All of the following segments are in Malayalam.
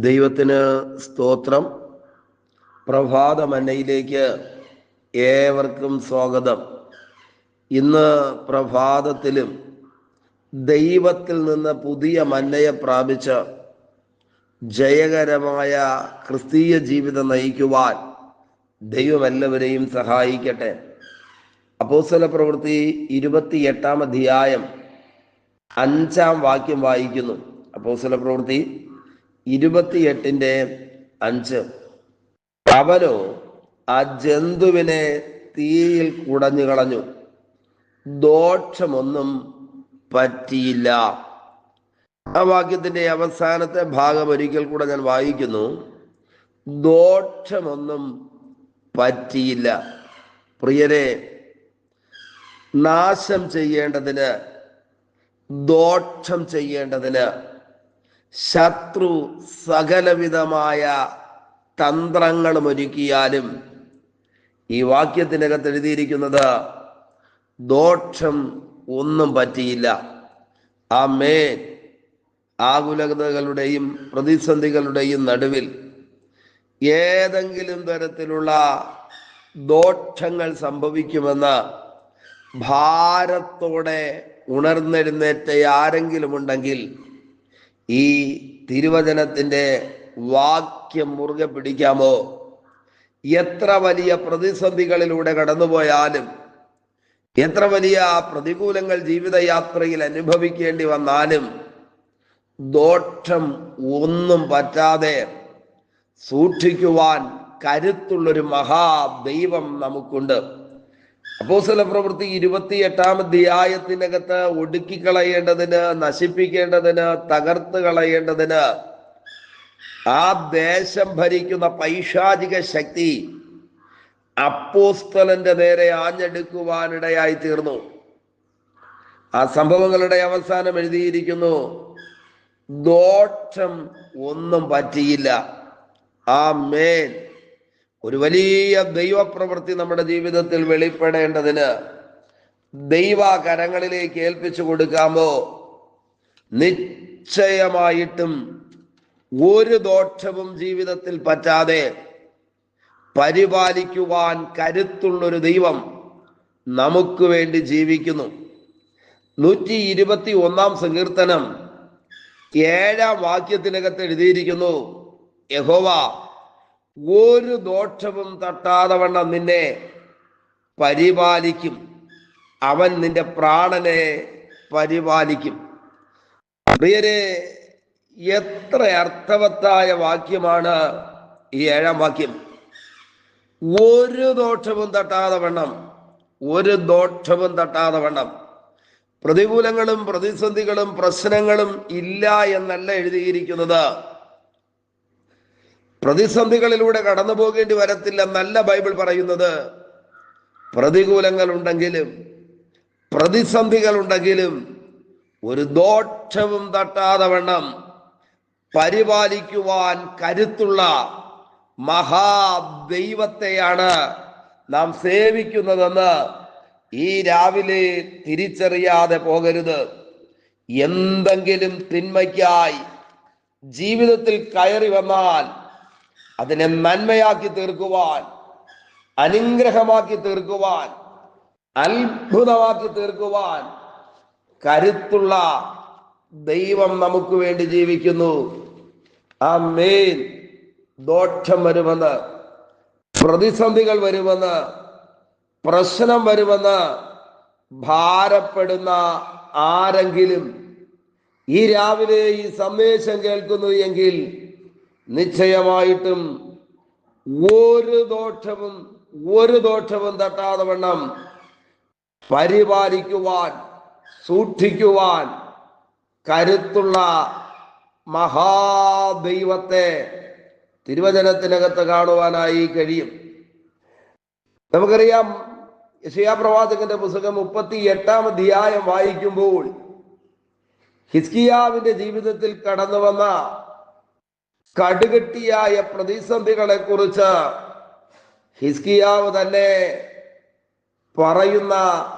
ദൈവത്തിന് സ്തോത്രം. പ്രഭാത മന്നയിലേക്ക് ഏവർക്കും സ്വാഗതം. ഇന്ന് പ്രഭാതത്തിലും ദൈവത്തിൽ നിന്ന് പുതിയ മന്നയെ പ്രാപിച്ച ജയകരമായ ക്രിസ്തീയ ജീവിതം നയിക്കുവാൻ ദൈവം എല്ലാവരെയും സഹായിക്കട്ടെ. അപ്പോസ്തല പ്രവൃത്തി ഇരുപത്തിയെട്ടാം അധ്യായം അഞ്ചാം വാക്യം വായിക്കുന്നു. അപ്പോസ്തല പ്രവൃത്തി ഇരുപത്തിയെട്ടിന്റെ അഞ്ച്. അവനോ ആ ജന്തുവിനെ തീയിൽ കുടഞ്ഞു കളഞ്ഞു ദോഷമൊന്നും പറ്റിയില്ല. ആ വാക്യത്തിന്റെ അവസാനത്തെ ഭാഗം ഒരിക്കൽ കൂടെ ഞാൻ വായിക്കുന്നു. ദോഷമൊന്നും പറ്റിയില്ല. പ്രിയരെ നാശം ചെയ്യേണ്ടതിന് ദോഷം ചെയ്യേണ്ടതിന് ശത്രു സകലവിധമായ തന്ത്രങ്ങളും ഒരുക്കിയാലും ഈ വാക്യത്തിനകത്ത് എഴുതിയിരിക്കുന്നത് ദോഷം ഒന്നും പറ്റിയില്ല. ആ മേൻ ആകുലതകളുടെയും പ്രതിസന്ധികളുടെയും നടുവിൽ ഏതെങ്കിലും തരത്തിലുള്ള ദോഷങ്ങൾ സംഭവിക്കുമെന്ന് ഭാരത്തോടെ ഉണർന്നെഴുന്നേറ്റ ആരെങ്കിലും ഉണ്ടെങ്കിൽ ഈ തിരുവചനത്തിന്റെ വാക്യം മുറുകെ പിടിക്കാമോ? എത്ര വലിയ പ്രതിസന്ധികളിലൂടെ കടന്നുപോയാലും എത്ര വലിയ പ്രതികൂലങ്ങൾ ജീവിതയാത്രയിൽ അനുഭവിക്കേണ്ടി വന്നാലും ദോഷം ഒന്നും പറ്റാതെ സൂക്ഷിക്കുവാൻ കരുത്തുള്ളൊരു മഹാദൈവം നമുക്കുണ്ട്. അപ്പോസ്തല പ്രവൃത്തി ഇരുപത്തി എട്ടാം അധ്യായത്തിനകത്ത് ഒടുക്കിക്കളയേണ്ടതിന് നശിപ്പിക്കേണ്ടതിന് തകർത്ത് കളയേണ്ടതിന് ആ ദേശം ഭരിക്കുന്ന പൈശാചിക ശക്തി അപ്പോസ്തലന്റെ നേരെ ആഞ്ഞെടുക്കുവാനിടയായി തീർന്നു. ആ സംഭവങ്ങളുടെ അവസാനം എഴുതിയിരിക്കുന്നു ദോഷം ഒന്നും പറ്റിയില്ല. ആ മേൻ ഒരു വലിയ ദൈവപ്രവൃത്തി നമ്മുടെ ജീവിതത്തിൽ വെളിപ്പെടേണ്ടതിന് ദൈവ കരങ്ങളിലേക്ക് ഏൽപ്പിച്ചു കൊടുക്കാമോ? നിശ്ചയമായിട്ടും ഒരു ദോഷവും ജീവിതത്തിൽ പറ്റാതെ പരിപാലിക്കുവാൻ കരുത്തുള്ളൊരു ദൈവം നമുക്ക് വേണ്ടി ജീവിക്കുന്നു. നൂറ്റി ഇരുപത്തി ഒന്നാം സങ്കീർത്തനം ഏഴാം വാക്യത്തിനകത്ത് എഴുതിയിരിക്കുന്നു യഹോവ ഒരു ദോഷവും തട്ടാതെ വണ്ണം നിന്നെ പരിപാലിക്കും. അവൻ നിന്റെ പ്രാണനെ പരിപാലിക്കും. പ്രിയരെ എത്ര അർത്ഥവത്തായ വാക്യമാണ് ഈ ഏഴാം വാക്യം. ഒരു ദോഷവും തട്ടാതെ വണ്ണം ഒരു ദോഷവും തട്ടാതെ വണ്ണം പ്രതികൂലങ്ങളും പ്രതിസന്ധികളും പ്രശ്നങ്ങളും ഇല്ല എന്നല്ല എഴുതിയിരിക്കുന്നത്. പ്രതിസന്ധികളിലൂടെ കടന്നു പോകേണ്ടി വരത്തില്ല നല്ല ബൈബിൾ പറയുന്നത്. പ്രതികൂലങ്ങൾ ഉണ്ടെങ്കിലും പ്രതിസന്ധികൾ ഉണ്ടെങ്കിലും ഒരു ദോഷവും തട്ടാതെ വണ്ണം പരിപാലിക്കുവാൻ കരുത്തുള്ള മഹാദൈവത്തെയാണ് നാം സേവിക്കുന്നതെന്ന് ഈ രാവിലെ തിരിച്ചറിയാതെ പോകരുത്. എന്തെങ്കിലും തിന്മയ്ക്കായി ജീവിതത്തിൽ കയറി വന്നാൽ അതിനെ നന്മയാക്കി തീർക്കുവാൻ അനുഗ്രഹമാക്കി തീർക്കുവാൻ അത്ഭുതമാക്കി തീർക്കുവാൻ കരുത്തുള്ള ദൈവം നമുക്ക് വേണ്ടി ജീവിക്കുന്നു. ആ മേൻ ദോഷം വരുമെന്ന് പ്രതിസന്ധികൾ വരുമെന്ന് പ്രശ്നം വരുമെന്ന് ഭാരപ്പെടുന്ന ആരെങ്കിലും ഈ രാവിലെ ഈ സന്ദേശം കേൾക്കുന്നു എങ്കിൽ നിശ്ചയമായിട്ടും ഒരു ദോഷവും ഒരു ദോഷവും തട്ടാതെ വണ്ണം പരിപാലിക്കുവാൻ സൂക്ഷിക്കുവാൻ കരുത്തുള്ള മഹാദൈവത്തെ തിരുവചനത്തിനകത്ത് കാണുവാനായി കഴിയും. നമുക്കറിയാം യശയാപ്രവാചകന്റെ പുസ്തകം മുപ്പത്തി എട്ടാം അധ്യായം വായിക്കുമ്പോൾ ഹിസ്കിയാവിന്റെ ജീവിതത്തിൽ കടന്നു വന്ന കടുകട്ടിയായ പ്രതിസന്ധികളെ കുറിച്ച് ഹിസ്കിയാവ് തന്നെ പറയുന്ന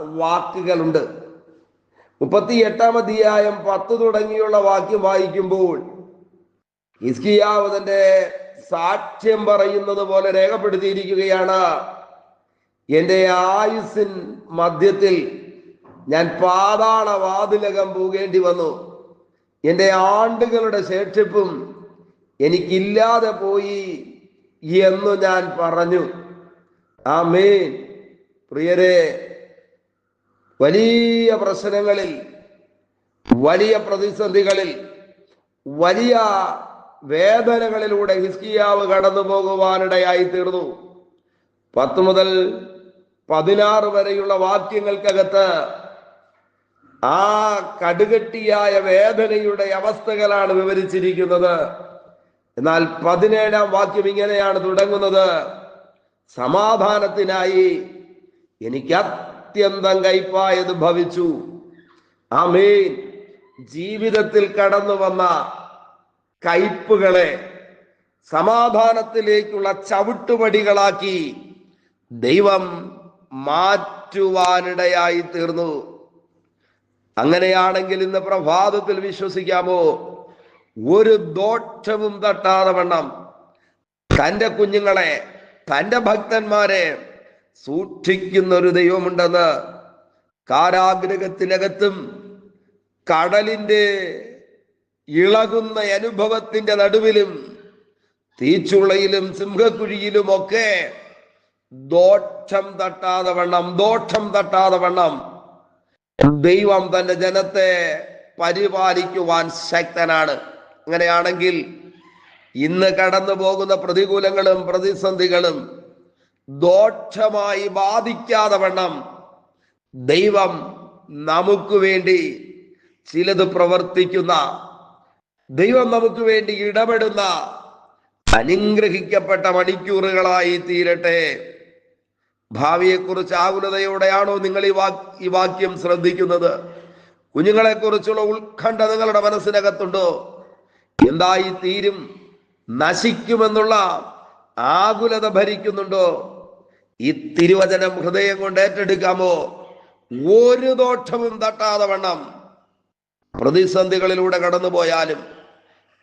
വാക്കുകളുണ്ട്. മുപ്പത്തി എട്ടാം അധ്യായം പത്ത് തുടങ്ങിയുള്ള വാക്യം വായിക്കുമ്പോൾ ഹിസ്കിയാവ് തന്റെ സാക്ഷ്യം പറയുന്നത് പോലെ രേഖപ്പെടുത്തിയിരിക്കുകയാണ്. എന്റെ ആയുസ്സിൻ മധ്യത്തിൽ ഞാൻ പാതാള വാതിലകം പോകേണ്ടി വന്നു. എന്റെ ആണ്ടുകളുടെ ശേഷിപ്പും എനിക്കില്ലാതെ പോയി എന്നു ഞാൻ പറഞ്ഞു. ആ ആമേൻ. പ്രിയരെ വലിയ പ്രശ്നങ്ങളിൽ വലിയ പ്രതിസന്ധികളിൽ വലിയ വേദനകളിലൂടെ ഹിസ്കിയാവ് കടന്നു പോകുവാനിടയായി തീർന്നു. പത്ത് മുതൽ പതിനാറ് വരെയുള്ള വാക്യങ്ങൾക്കകത്ത് ആ കടുകട്ടിയായ വേദനയുടെ അവസ്ഥകളാണ് വിവരിച്ചിരിക്കുന്നത്. എന്നാൽ പതിനേഴാം വാക്യം ഇങ്ങനെയാണ് തുടങ്ങുന്നത്. സമാധാനത്തിനായി എനിക്ക് അത്യന്തം കൈപ്പായത് ഭവിച്ചു. ആമേൻ. ജീവിതത്തിൽ കടന്നു വന്ന കയ്പുകളെ സമാധാനത്തിലേക്കുള്ള ചവിട്ടുപടികളാക്കി ദൈവം മാറ്റുവാനിടയായി തീർന്നു. അങ്ങനെയാണെങ്കിൽ ഇന്ന് പ്രഭാതത്തിൽ വിശ്വസിക്കാമോ? ഒരു ദോഷവും തട്ടാതെ വണ്ണം. തന്റെ കുഞ്ഞുങ്ങളെ തന്റെ ഭക്തന്മാരെ സൂക്ഷിക്കുന്ന ഒരു ദൈവമുണ്ടെന്ന് കാരാഗ്രഹത്തിനകത്തും കടലിന്റെ ഇളകുന്ന അനുഭവത്തിന്റെ നടുവിലും തീച്ചുളയിലും സിംഹക്കുഴിയിലും ഒക്കെ ദോഷം തട്ടാതെ വണ്ണം ദോഷം തട്ടാതെ വണ്ണം. ദൈവം തന്റെ ജനത്തെ പരിപാലിക്കുവാൻ ശക്തനാണ്. അങ്ങനെയാണെങ്കിൽ ഇന്ന് കടന്നു പോകുന്ന പ്രതികൂലങ്ങളും പ്രതിസന്ധികളും ദോഷമായി ബാധിക്കാതെ വണ്ണം ദൈവം നമുക്ക് വേണ്ടി ചിലത് പ്രവർത്തിക്കുന്ന ദൈവം നമുക്ക് വേണ്ടി ഇടപെടുന്ന അനുഗ്രഹിക്കപ്പെട്ട മണിക്കൂറുകളായി തീരട്ടെ. ഭാവിയെക്കുറിച്ച് ആകുലതയോടെയാണോ നിങ്ങൾ ഈ വാ ഈ വാക്യം ശ്രദ്ധിക്കുന്നത്? കുഞ്ഞുങ്ങളെക്കുറിച്ചുള്ള ഉത്കണ്ഠ നിങ്ങളുടെ മനസ്സിനകത്തുണ്ടോ? എന്തായി തീരും നശിക്കുമെന്നുള്ള ആകുലത ഭരിക്കുന്നുണ്ടോ? ഈ തിരുവചനം ഹൃദയം കൊണ്ട് ഏറ്റെടുക്കാമോ? ഒരു ദോഷവും തട്ടാതെ വണ്ണം. പ്രതിസന്ധികളിലൂടെ കടന്നു പോയാലും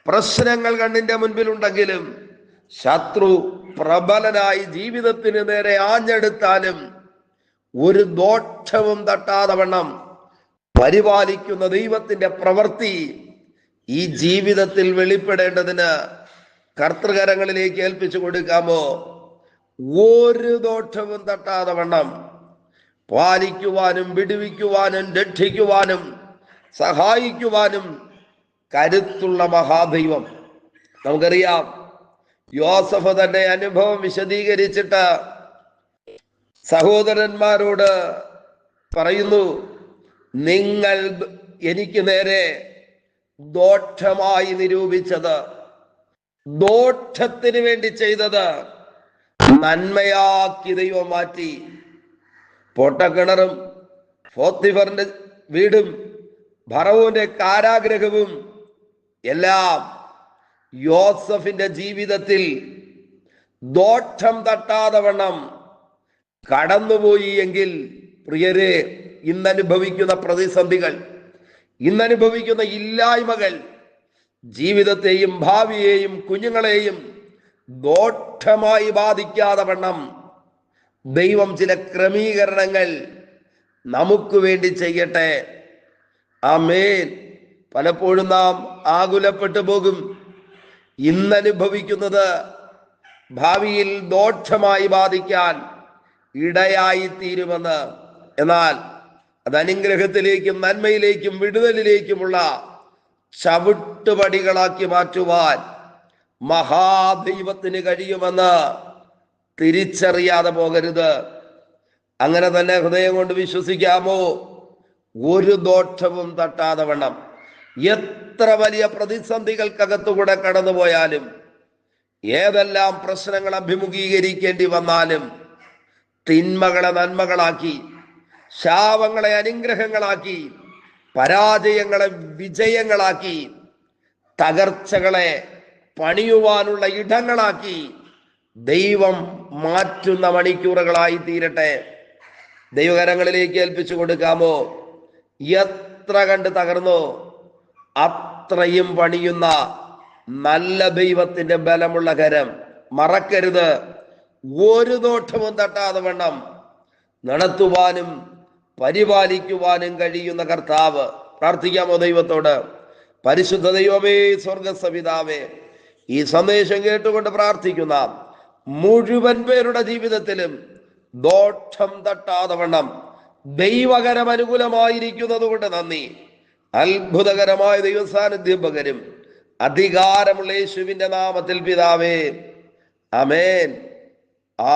പ്രശ്നങ്ങൾ കണ്ണിന്റെ മുൻപിലുണ്ടെങ്കിലും ശത്രു പ്രബലനായി ജീവിതത്തിന് നേരെ ആഞ്ഞെടുത്താലും ഒരു ദോഷവും തട്ടാതെ വണ്ണം. പരിപാലിക്കുന്ന ദൈവത്തിന്റെ പ്രവൃത്തി ഈ ജീവിതത്തിൽ വെളിപ്പെടേണ്ടതിന് കർത്തൃകരങ്ങളിലേക്ക് ഏൽപ്പിച്ചു കൊടുക്കാമോ? ഒരു ദോഷവും തട്ടാതെ വണ്ണം. പാലിക്കുവാനും വിടുവിക്കുവാനും രക്ഷിക്കുവാനും സഹായിക്കുവാനും കരുത്തുള്ള മഹാദൈവം. നമുക്കറിയാം യോസഫ് തന്റെ അനുഭവം വിശദീകരിച്ചിട്ട് സഹോദരന്മാരോട് പറയുന്നു നിങ്ങൾ എനിക്ക് നേരെ ദോഷമായി നിരൂപിച്ചത്. ദോഷത്തിന് വേണ്ടി ചെയ്തത്. നന്മയാക്കി ദൈവം മാറ്റി. പൊട്ടക്കിണറും ഫോത്തിഫറിന്റെ വീടും ഭറവൂന്റെ കാരാഗ്രഹവും എല്ലാം യോസഫിന്റെ ജീവിതത്തിൽ ദോഷം തട്ടാതെ വണ്ണം കടന്നുപോയി എങ്കിൽ പ്രിയരെ ഇന്നനുഭവിക്കുന്ന പ്രതിസന്ധികൾ ഇന്നനുഭവിക്കുന്ന ഇല്ലായ്മകൾ ജീവിതത്തെയും ഭാവിയെയും കുഞ്ഞുങ്ങളെയും ദോഷമായി ബാധിക്കാതെ വണ്ണം. ദൈവം ചില ക്രമീകരണങ്ങൾ നമുക്ക് വേണ്ടി ചെയ്യട്ടെ. ആ ആമേൻ. പലപ്പോഴും നാം ആകുലപ്പെട്ടു പോകും. ഇന്നനുഭവിക്കുന്നത് ഭാവിയിൽ ദോഷമായി ബാധിക്കാൻ ഇടയായി തീരുമെന്ന് എന്നാൽ അത് അനുഗ്രഹത്തിലേക്കും നന്മയിലേക്കും വിടുതലിലേക്കുമുള്ള ചവിട്ടുപടികളാക്കി മാറ്റുവാൻ മഹാദൈവത്തിന് കഴിയുമെന്ന് തിരിച്ചറിയാതെ പോകരുത്. അങ്ങനെ തന്നെ ഹൃദയം കൊണ്ട് വിശ്വസിക്കാമോ? ഒരു ദോഷവും തട്ടാതെ വണ്ണം. എത്ര വലിയ പ്രതിസന്ധികൾക്കകത്തുകൂടെ കടന്നുപോയാലും ഏതെല്ലാം പ്രശ്നങ്ങൾ അഭിമുഖീകരിക്കേണ്ടി വന്നാലും തിന്മകളെ നന്മകളാക്കി ശാപങ്ങളെ അനുഗ്രഹങ്ങളാക്കി പരാജയങ്ങളെ വിജയങ്ങളാക്കി തകർച്ചകളെ പണിയുവാനുള്ള ഇടങ്ങളാക്കി ദൈവം മാറ്റുന്ന മണിക്കൂറുകളായി തീരട്ടെ. ദൈവകരങ്ങളിലേക്ക് ഏൽപ്പിച്ചു കൊടുക്കാമോ? എത്ര കണ്ട് തകർന്നോ? അത്രയും പണിയുന്ന നല്ല ദൈവത്തിന്റെ ബലമുള്ള കരം. മറക്കരുത്. ഒരു നോട്ടവും തട്ടാതെ വേണം നടത്തുവാനും പരിപാലിക്കുവാനും കഴിയുന്ന കർത്താവ്. പ്രാർത്ഥിക്കാമോ ദൈവത്തോട്? പരിശുദ്ധ ദൈവമേ സ്വർഗസവിതാവേ ഈ സന്ദേശം കേട്ടുകൊണ്ട് പ്രാർത്ഥിക്കുന്ന മുഴുവൻ പേരുടെ ജീവിതത്തിലും ദോഷം തട്ടാതെ വണ്ണം. ദൈവകരം അനുകൂലമായിരിക്കുന്നത് കൊണ്ട് നന്ദി. അത്ഭുതകരമായ ദൈവസാന്നിധ്യം അധികാരമുള്ള യേശുവിന്റെ നാമത്തിൽ പിതാവേ. അമേൻ ആ